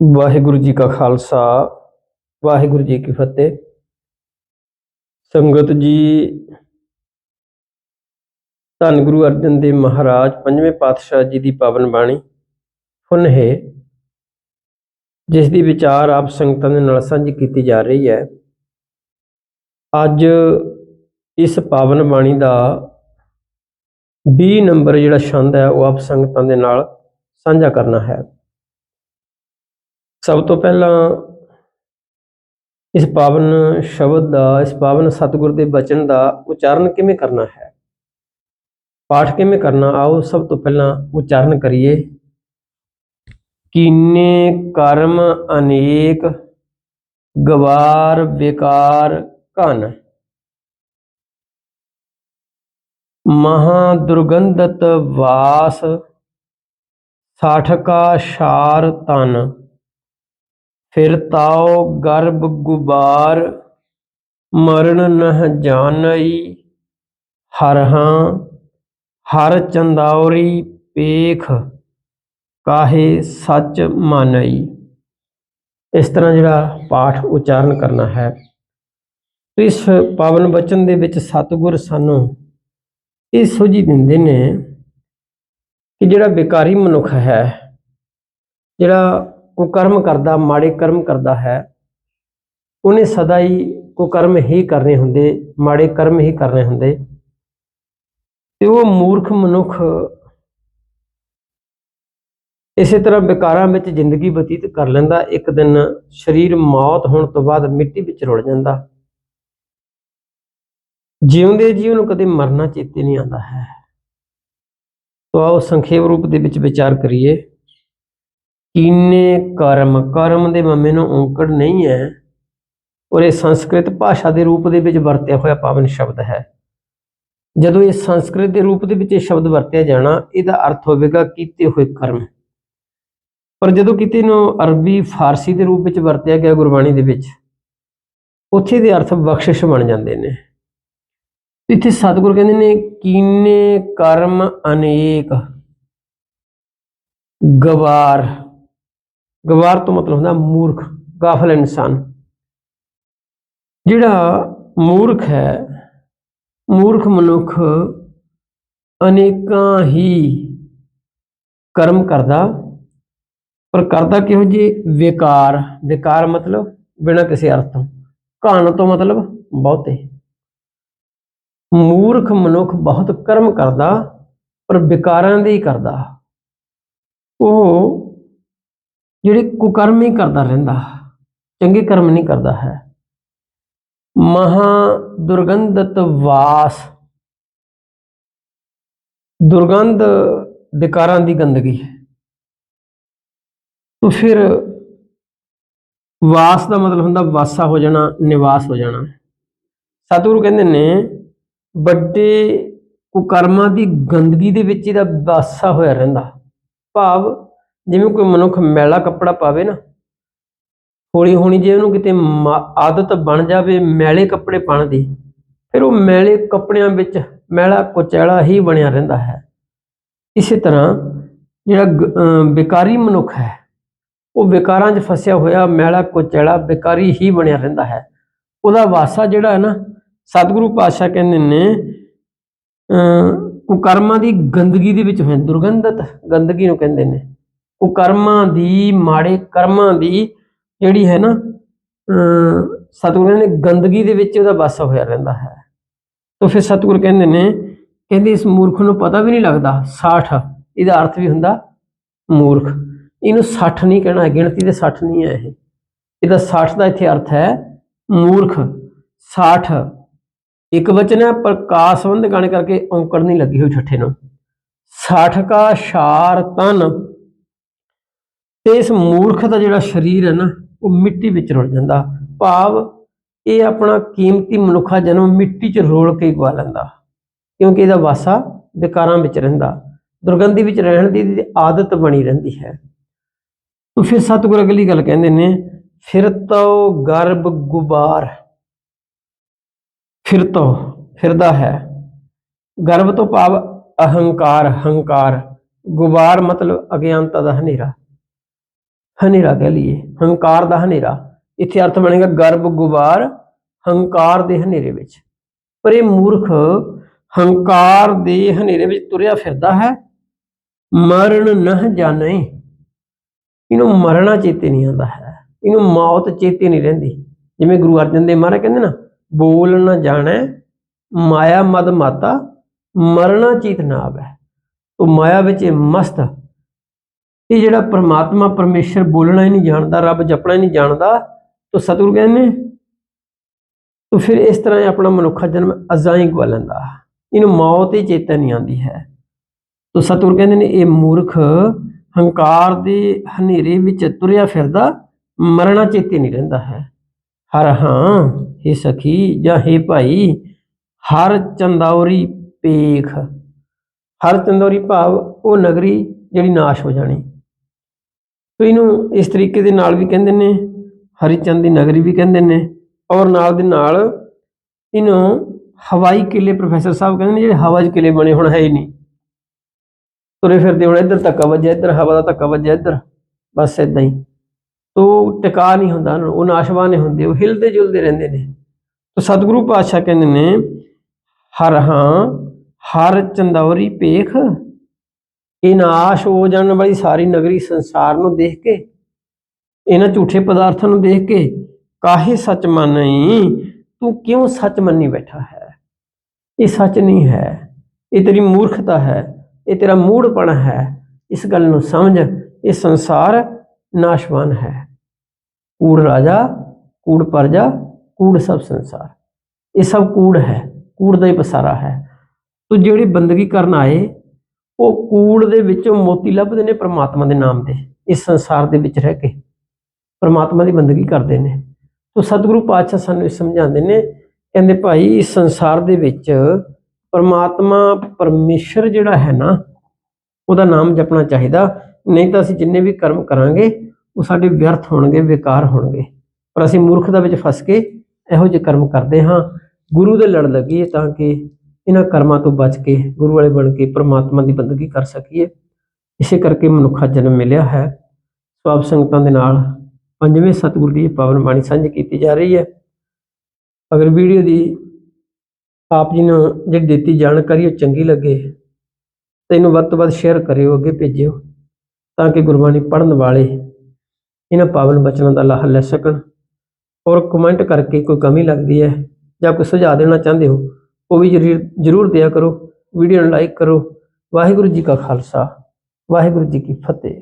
ਵਾਹਿਗੁਰੂ ਜੀ ਕਾ ਖਾਲਸਾ, ਵਾਹਿਗੁਰੂ ਜੀ ਕੀ ਫਤਿਹ। ਸੰਗਤ ਜੀ, ਧੰਨ ਗੁਰੂ ਅਰਜਨ ਦੇਵ ਮਹਾਰਾਜ, ਪੰਜਵੇਂ ਪਾਤਸ਼ਾਹ ਜੀ ਦੀ ਪਾਵਨ ਬਾਣੀ ਹੁਣ ਹੈ, ਜਿਸ ਦੀ ਵਿਚਾਰ ਆਪ ਸੰਗਤਾਂ ਦੇ ਨਾਲ ਸਾਂਝੀ ਕੀਤੀ ਜਾ ਰਹੀ ਹੈ। ਅੱਜ ਇਸ ਪਾਵਨ ਬਾਣੀ ਦਾ 20 ਨੰਬਰ ਜਿਹੜਾ ਛੰਦ ਹੈ, ਉਹ ਆਪ ਸੰਗਤਾਂ ਦੇ ਨਾਲ ਸਾਂਝਾ ਕਰਨਾ ਹੈ। ਸਭ ਤੋਂ ਪਹਿਲਾਂ ਇਸ ਪਾਵਨ ਸ਼ਬਦ ਦਾ, ਇਸ ਪਾਵਨ ਸਤਿਗੁਰ ਦੇ ਬਚਨ ਦਾ ਉਚਾਰਨ ਕਿਵੇਂ ਕਰਨਾ ਹੈ? ਪਾਠ ਕਿਵੇਂ ਕਰਨਾ? ਆਓ ਸਭ ਤੋਂ ਪਹਿਲਾਂ ਉਚਾਰਨ ਕਰੀਏ। ਕੀਨੇ ਕਰਮ ਅਨੇਕ, ਗਵਾਰ ਵਿਕਾਰ ਘਨ। ਮਹਾ ਦੁਰਗੰਧਤ ਵਾਸ, ਸਾਠਕਾ ਸ਼ਾਰ ਤਨ ਫਿਰ ਤਾਉ ਗਰਭ ਗੁਬਾਰ, ਮਰਨ ਨਹ ਜਾਣਈ ਹਰਹਾਂ ਹਰ ਚੰਦਾਉਰੀ ਪੇਖ, ਕਾਹੇ ਸੱਚ ਮਾਨਈ। ਇਸ ਤਰ੍ਹਾਂ ਜਿਹੜਾ ਪਾਠ ਉਚਾਰਨ ਕਰਨਾ ਹੈ। ਇਸ ਪਾਵਨ ਬਚਨ ਦੇ ਵਿੱਚ ਸਤਿਗੁਰ ਸਾਨੂੰ ਇਹ ਸੋਝੀ ਦਿੰਦੇ ਨੇ ਕਿ ਜਿਹੜਾ ਬੇਕਾਰੀ ਮਨੁੱਖ ਹੈ, ਜਿਹੜਾ ਕੁਕਰਮ ਕਰਦਾ, ਮਾੜੇ ਕਰਮ ਕਰਦਾ ਹੈ, ਉਹਨੇ ਸਦਾ ਹੀ ਕੁਕਰਮ ਹੀ ਕਰਨੇ ਹੁੰਦੇ, ਮਾੜੇ ਕਰਮ ਹੀ ਕਰਨੇ ਹੁੰਦੇ। ਤੇ ਉਹ ਮੂਰਖ ਮਨੁੱਖ ਇਸੇ ਤਰ੍ਹਾਂ ਵਿਕਾਰਾਂ ਵਿੱਚ ਜ਼ਿੰਦਗੀ ਬਤੀਤ ਕਰ ਲੈਂਦਾ, ਇੱਕ ਦਿਨ ਸਰੀਰ ਮੌਤ ਹੋਣ ਤੋਂ ਬਾਅਦ ਮਿੱਟੀ ਵਿੱਚ ਰੁੜ ਜਾਂਦਾ। ਜਿਉਂਦੇ ਜੀਵ ਨੂੰ ਕਦੇ ਮਰਨਾ ਚੇਤੇ ਨਹੀਂ ਆਉਂਦਾ ਹੈ। ਤੋ ਆਓ ਸੰਖੇਪ ਰੂਪ ਦੇ ਵਿੱਚ ਵਿਚਾਰ ਕਰੀਏ। ਕੀਨੇ ਕਰਮ ਕਰਮ ਦੇ ਮੰਮੇ ਨੂੰ ਔਂਕੜ ਨਹੀਂ ਹੈ। ਔਰ ਇਹ ਸੰਸਕ੍ਰਿਤ ਭਾਸ਼ਾ ਦੇ ਰੂਪ ਦੇ ਵਿੱਚ ਵਰਤਿਆ ਹੋਇਆ ਪਾਵਨ ਸ਼ਬਦ ਹੈ। ਜਦੋਂ ਇਹ ਸੰਸਕ੍ਰਿਤ ਦੇ ਰੂਪ ਦੇ ਵਿੱਚ ਇਹ ਸ਼ਬਦ ਵਰਤਿਆ ਜਾਣਾ, ਇਹਦਾ ਅਰਥ ਹੋਵੇਗਾ ਕੀਤੇ ਹੋਏ ਕਰਮ। ਪਰ ਜਦੋਂ ਕਿਤੇ ਨੂੰ ਅਰਬੀ, ਫਾਰਸੀ ਦੇ ਰੂਪ ਵਿੱਚ ਵਰਤਿਆ ਗਿਆ ਗੁਰਬਾਣੀ ਦੇ ਵਿੱਚ, ਉੱਥੇ ਦੇ ਅਰਥ ਬਖਸ਼ਿਸ਼ ਬਣ ਜਾਂਦੇ ਨੇ। ਇੱਥੇ ਸਤਿਗੁਰ ਕਹਿੰਦੇ ਨੇ, ਕੀਨੇ ਕਰਮ ਅਨੇਕ, ਗਵਾਰ ਗਵਾਰ ਤੋਂ ਮਤਲਬ ਹੁੰਦਾ ਮੂਰਖ ਗਾਫਲ ਇਨਸਾਨ। ਜਿਹੜਾ ਮੂਰਖ ਹੈ, ਮੂਰਖ ਮਨੁੱਖ ਅਨੇਕਾਂ ਹੀ ਕਰਮ ਕਰਦਾ, ਪਰ ਕਰਦਾ ਕਿਹੋ ਜੀ ਵਿਕਾਰ। ਵਿਕਾਰ ਮਤਲਬ ਬਿਨਾਂ ਕਿਸੇ ਅਰਥ ਤੋਂ। ਘਾਣ ਤੋਂ ਮਤਲਬ ਬਹੁਤੇ। ਮੂਰਖ ਮਨੁੱਖ ਬਹੁਤ ਕਰਮ ਕਰਦਾ, ਪਰ ਵਿਕਾਰਾਂ ਦੇ ਹੀ ਕਰਦਾ। ਉਹ ਜਿਹੜੇ ਕੁਕਰਮ ਹੀ ਕਰਦਾ ਰਹਿੰਦਾ, ਚੰਗੇ ਕਰਮ ਨਹੀਂ ਕਰਦਾ ਹੈ। ਮਹਾ ਦੁਰਗੰਧਤ ਵਾਸ। ਦੁਰਗੰਧ ਵਿਕਾਰਾਂ ਦੀ ਗੰਦਗੀ ਹੈ। ਤਾਂ ਫਿਰ ਵਾਸ ਦਾ ਮਤਲਬ ਹੁੰਦਾ ਵਾਸਾ ਹੋ ਜਾਣਾ, ਨਿਵਾਸ ਹੋ ਜਾਣਾ। ਸਤਿਗੁਰੂ ਕਹਿੰਦੇ ਨੇ, ਵੱਡੇ ਕੁਕਰਮਾਂ ਦੀ ਗੰਦਗੀ ਦੇ ਵਿੱਚ ਇਹਦਾ ਵਾਸਾ ਹੋਇਆ ਰਹਿੰਦਾ। ਭਾਵ ਜਿਵੇਂ ਕੋਈ ਮਨੁੱਖ ਮੈਲਾ ਕੱਪੜਾ ਪਾਵੇ ਨਾ, ਹੌਲੀ ਹੌਲੀ ਜੇ ਉਹਨੂੰ ਕਿਤੇ ਮਾ- ਆਦਤ ਬਣ ਜਾਵੇ ਮੈਲੇ ਕੱਪੜੇ ਪਾਉਣ ਦੀ, ਫਿਰ ਉਹ ਮੈਲੇ ਕੱਪੜਿਆਂ ਵਿੱਚ ਮੈਲਾ ਕੁਚੈਲਾ ਹੀ ਬਣਿਆ ਰਹਿੰਦਾ ਹੈ। ਇਸੇ ਤਰ੍ਹਾਂ ਜਿਹੜਾ ਗ- ਵਿਕਾਰੀ ਮਨੁੱਖ ਹੈ, ਉਹ ਵਿਕਾਰਾਂ 'ਚ ਫਸਿਆ ਹੋਇਆ ਮੈਲਾ ਕੁਚੈਲਾ ਵਿਕਾਰੀ ਹੀ ਬਣਿਆ ਰਹਿੰਦਾ ਹੈ। ਉਹਦਾ ਵਾਸਾ ਜਿਹੜਾ ਹੈ ਨਾ, ਸਤਿਗੁਰੂ ਪਾਤਸ਼ਾਹ ਕਹਿੰਦੇ ਨੇ ਅਮ ਕੁਕਰਮਾਂ ਦੀ ਗੰਦਗੀ ਦੇ ਵਿੱਚ ਹੋਏ, ਦੁਰਗੰਧਤ ਗੰਦਗੀ ਨੂੰ ਕਹਿੰਦੇ ਨੇ। ਕੁਕਰਮਾਂ ਦੀ, ਮਾੜੇ ਕਰਮਾਂ ਦੀ ਜਿਹੜੀ ਹੈ ਨਾ ਅਮ ਸਤਿਗੁਰੂ ਨੇ ਗੰਦਗੀ ਦੇ ਵਿੱਚ ਉਹਦਾ ਵਾਸਾ ਹੋਇਆ ਰਹਿੰਦਾ ਹੈ। ਤਾਂ ਫਿਰ ਸਤਿਗੁਰ ਕਹਿੰਦੇ ਨੇ, ਕਹਿੰਦੇ ਇਸ ਮੂਰਖ ਨੂੰ ਪਤਾ ਵੀ ਨਹੀਂ ਲੱਗਦਾ 60 ਇਹਦਾ ਅਰਥ ਵੀ ਹੁੰਦਾ ਮੂਰਖ। ਇਹਨੂੰ 60 ਨਹੀਂ ਕਹਿਣਾ ਗਿਣਤੀ ਦੇ 60 ਨਹੀਂ ਹੈ ਇਹ। ਇਹਦਾ 60 ਦਾ ਇੱਥੇ ਅਰਥ ਹੈ ਮੂਰਖ। 60 ਇੱਕ ਵਚਨ ਹੈ ਪ੍ਰਕਾਸ਼ ਸੰਬੰਧ ਗਾਣੇ ਕਰਕੇ ਔਂਕੜ ਨਹੀਂ ਲੱਗੀ ਹੋਈ ਛੱਠੇ ਨੂੰ। 60 ਕਾ ਸ਼ਾਰ ਤਨ ਤੇ ਇਸ ਮੂਰਖ ਦਾ ਜਿਹੜਾ ਸਰੀਰ ਹੈ ਨਾ, ਉਹ ਮਿੱਟੀ ਵਿੱਚ ਰੁਲ ਜਾਂਦਾ। ਭਾਵ ਇਹ ਆਪਣਾ ਕੀਮਤੀ ਮਨੁੱਖਾ ਜਨਮ ਮਿੱਟੀ 'ਚ ਰੋਲ ਕੇ ਗਵਾ ਲੈਂਦਾ। ਕਿਉਂਕਿ ਇਹਦਾ ਵਾਸਾ ਵਿਕਾਰਾਂ ਵਿੱਚ ਰਹਿੰਦਾ। ਦੁਰਗੰਧੀ ਵਿੱਚ ਰਹਿਣ ਦੀ ਇਹਦੀ ਆਦਤ ਬਣੀ ਰਹਿੰਦੀ ਹੈ। ਤਾਂ ਫਿਰ ਸਤਿਗੁਰ ਅਗਲੀ ਗੱਲ ਕਹਿੰਦੇ ਨੇ, ਫਿਰ ਤੋ ਗਰਭ ਗੁਬਾਰ। ਫਿਰ ਤੋ ਫਿਰਦਾ ਹੈ। ਗਰਭ ਤੋਂ ਭਾਵ ਅਹੰਕਾਰ, ਹੰਕਾਰ। ਗੁਬਾਰ ਮਤਲਬ ਅਗਿਆਨਤਾ ਦਾ ਹਨੇਰਾ। ਹਨੇਰਾ ਕਹਿ ਲਈਏ, ਹੰਕਾਰ ਦਾ ਹਨੇਰਾ। ਇੱਥੇ ਅਰਥ ਬਣੇਗਾ ਗਰਭ ਗੁਬਾਰ, ਹੰਕਾਰ ਦੇ ਹਨੇਰੇ ਵਿੱਚ। ਪਰ ਇਹ ਮੂਰਖ ਹੰਕਾਰ ਦੇ ਹਨੇਰੇ ਵਿੱਚ ਤੁਰਿਆ ਫਿਰਦਾ ਹੈ। ਮਰਨ ਨਹ ਜਾਣੇ। ਇਹਨੂੰ ਮਰਨਾ ਚੇਤੇ ਨਹੀਂ ਆਉਂਦਾ ਹੈ। ਇਹਨੂੰ ਮੌਤ ਚੇਤੇ ਨਹੀਂ ਰਹਿੰਦੀ। ਜਿਵੇਂ ਗੁਰੂ ਅਰਜਨ ਦੇਵ ਮਹਾਰਾਜ ਕਹਿੰਦੇ ਨਾ, ਬੋਲ ਨਾ ਜਾਣੈ, ਮਾਇਆ ਮਦ ਮਾਤਾ, ਮਰਨਾ ਚੇਤ ਨਾ ਆਵੇ। ਉਹ ਮਾਇਆ ਵਿੱਚ ਮਸਤ ਇਹ ਜਿਹੜਾ ਪ੍ਰਮਾਤਮਾ ਪਰਮੇਸ਼ਰ ਬੋਲਣਾ ਹੀ ਨਹੀਂ ਜਾਣਦਾ, ਰੱਬ ਜਪਣਾ ਹੀ ਨਹੀਂ ਜਾਣਦਾ, ਤਾਂ ਸਤਿਗੁਰੂ ਕਹਿੰਦੇ ਨੇ, ਤਾਂ ਫਿਰ ਇਸ ਤਰ੍ਹਾਂ ਇਹ ਆਪਣਾ ਮਨੁੱਖਾ ਜਨਮ ਅਜ਼ਾਈ ਗਵਾ ਲੈਂਦਾ। ਇਹਨੂੰ ਮੌਤ ਹੀ ਚੇਤੇ ਨਹੀਂ ਆਉਂਦੀ ਹੈ। ਤਾਂ ਸਤਿਗੁਰੂ ਕਹਿੰਦੇ ਨੇ, ਇਹ ਮੂਰਖ ਹੰਕਾਰ ਦੇ ਹਨੇਰੇ ਵਿੱਚ ਤੁਰਿਆ ਫਿਰਦਾ, ਮਰਨਾ ਚੇਤੇ ਨਹੀਂ ਰਹਿੰਦਾ ਹੈ। ਹਰ ਹਾਂ हे ਸਖੀ ਜਾਂ हे ਭਾਈ, ਹਰ ਚੰਦੌਰੀ ਪੇਖ, ਹਰ ਚੰਦੌਰੀ ਭਾਵ ਉਹ ਨਗਰੀ ਜਿਹੜੀ ਨਾਸ਼ ਹੋ ਜਾਣੀ। ਤੋ ਇਹਨੂੰ ਇਸ ਤਰੀਕੇ ਦੇ ਨਾਲ ਵੀ ਕਹਿੰਦੇ ਨੇ, ਹਰੀਚੰਦ ਦੀ ਨਗਰੀ ਵੀ ਕਹਿੰਦੇ ਨੇ ਔਰ ਨਾਲ ਦੇ ਨਾਲ ਇਹਨੂੰ ਹਵਾਈ ਕਿਲੇ ਪ੍ਰੋਫੈਸਰ ਸਾਹਿਬ ਕਹਿੰਦੇ ਨੇ, ਜਿਹੜੇ ਹਵਾ 'ਚ ਕਿਲੇ ਬਣੇ ਹੁਣ, ਹੈ ਹੀ ਨਹੀਂ। ਤੁਰੇ ਫਿਰਦੇ ਹੁਣ, ਇੱਧਰ ਧੱਕਾ ਵੱਜਿਆ, ਇੱਧਰ ਹਵਾ ਦਾ ਧੱਕਾ ਵੱਜਿਆ, ਇੱਧਰ। ਬਸ ਇਦਾਂ ਹੀ। ਤੋ ਟਿਕਾ ਨਹੀਂ ਹੁੰਦਾ ਉਹਨਾਂ ਉਹ ਨਾਸ਼ਵਾਨ ਨਹੀਂ ਹੁੰਦੇ, ਉਹ ਹਿਲਦੇ ਜੁਲਦੇ ਰਹਿੰਦੇ ਨੇ। ਤੋ ਸਤਿਗੁਰੂ ਪਾਤਸ਼ਾਹ ਕਹਿੰਦੇ ਨੇ, ਹਰ ਹਾਂ, ਹਰ ਚੰਦੌਰੀ ਪੇਖ ਇਹ ਨਾਸ਼ ਹੋ ਜਾਣ ਵਾਲੀ ਸਾਰੀ ਨਗਰੀ ਸੰਸਾਰ ਨੂੰ ਦੇਖ ਕੇ, ਇਹਨਾਂ ਝੂਠੇ ਪਦਾਰਥਾਂ ਨੂੰ ਦੇਖ ਕੇ, ਕਾਹੇ ਸੱਚ ਮੰਨਈ ਤੂੰ ਕਿਉਂ ਸੱਚ ਮੰਨੀ ਬੈਠਾ ਹੈ? ਇਹ ਸੱਚ ਨਹੀਂ ਹੈ, ਇਹ ਤੇਰੀ ਮੂਰਖਤਾ ਹੈ, ਇਹ ਤੇਰਾ ਮੂੜਪਣ ਹੈ। ਇਸ ਗੱਲ ਨੂੰ ਸਮਝ, ਇਹ ਸੰਸਾਰ ਨਾਸ਼ਵਾਨ ਹੈ। ਕੂੜ ਰਾਜਾ, ਕੂੜ ਪਰਜਾ, ਕੂੜ ਸਭ ਸੰਸਾਰ। ਇਹ ਸਭ ਕੂੜ ਹੈ, ਕੂੜ ਦਾ ਹੀ ਪਸਾਰਾ ਹੈ। ਤੂੰ ਜਿਹੜੀ ਬੰਦਗੀ ਕਰਨ ਆਏ ਉਹ ਕੂੜ ਦੇ ਵਿੱਚੋਂ ਮੋਤੀ ਲੱਭਦੇ ਨੇ ਪ੍ਰਮਾਤਮਾ ਦੇ ਨਾਮ ਦੇ ਇਸ ਸੰਸਾਰ ਦੇ ਵਿੱਚ ਰਹਿ ਕੇ। ਪ੍ਰਮਾਤਮਾ ਦੀ ਬੰਦਗੀ ਕਰਦੇ ਨੇ। ਤੋ ਸਤਿਗੁਰੂ ਪਾਤਸ਼ਾਹ ਸਾਨੂੰ ਇਹ ਸਮਝਾਉਂਦੇ ਨੇ, ਕਹਿੰਦੇ ਭਾਈ, ਇਸ ਸੰਸਾਰ ਦੇ ਵਿੱਚ ਪਰਮਾਤਮਾ ਪਰਮੇਸ਼ਰ ਜਿਹੜਾ ਹੈ ਨਾ, ਉਹਦਾ ਨਾਮ ਜਪਣਾ ਚਾਹੀਦਾ। ਨਹੀਂ ਤਾਂ ਅਸੀਂ ਜਿੰਨੇ ਵੀ ਕਰਮ ਕਰਾਂਗੇ, ਉਹ ਸਾਡੇ ਵਿਅਰਥ ਹੋਣਗੇ, ਬੇਕਾਰ ਹੋਣਗੇ। ਪਰ ਅਸੀਂ ਮੂਰਖਤਾ ਵਿੱਚ ਫਸ ਕੇ ਇਹੋ ਜਿਹੇ ਕਰਮ ਕਰਦੇ ਹਾਂ। ਗੁਰੂ ਦੇ ਲੜ ਲੱਗੀਏ ਤਾਂ ਕਿ ਇਹਨਾਂ ਕਰਮਾਂ ਤੋਂ ਬਚ ਕੇ ਗੁਰੂ ਵਾਲੇ ਬਣ ਕੇ ਪ੍ਰਮਾਤਮਾ ਦੀ ਬੰਦਗੀ ਕਰ ਸਕੀਏ। ਇਸੇ ਕਰਕੇ ਮਨੁੱਖਾ ਜਨਮ ਮਿਲਿਆ ਹੈ। ਸੋ ਆਪ ਸੰਗਤਾਂ ਦੇ ਨਾਲ ਪੰਜਵੇਂ ਸਤਿਗੁਰੂ ਦੀ ਪਾਵਨ ਬਾਣੀ ਸਾਂਝੀ ਕੀਤੀ ਜਾ ਰਹੀ ਹੈ। ਅਗਰ ਵੀਡੀਓ ਦੀ ਆਪ ਜੀ ਨੂੰ ਜਿਹੜੀ ਦਿੱਤੀ ਜਾਣਕਾਰੀ ਉਹ ਚੰਗੀ ਲੱਗੇ, ਤਾਂ ਇਹਨੂੰ ਵੱਧ ਤੋਂ ਵੱਧ ਸ਼ੇਅਰ ਕਰਿਓ, ਅੱਗੇ ਭੇਜਿਓ, ਤਾਂ ਕਿ ਗੁਰਬਾਣੀ ਪੜ੍ਹਨ ਵਾਲੇ ਇਹਨਾਂ ਪਾਵਨ ਬਚਨਾਂ ਦਾ ਲਾਹਾ ਲੈ ਸਕਣ। ਔਰ ਕਮੈਂਟ ਕਰਕੇ ਕੋਈ ਕਮੀ ਲੱਗਦੀ ਹੈ ਜਾਂ ਕੋਈ ਸੁਝਾਅ ਦੇਣਾ ਚਾਹੁੰਦੇ ਹੋ ਉਹ ਵੀ ਜ਼ਰੂਰ ਜ਼ਰੂਰ ਦਿਆ ਕਰੋ। ਵੀਡੀਓ ਨੂੰ ਲਾਈਕ ਕਰੋ। ਵਾਹਿਗੁਰੂ ਜੀ ਕਾ ਖਾਲਸਾ। ਵਾਹਿਗੁਰੂ ਜੀ ਕੀ ਫਤਿਹ।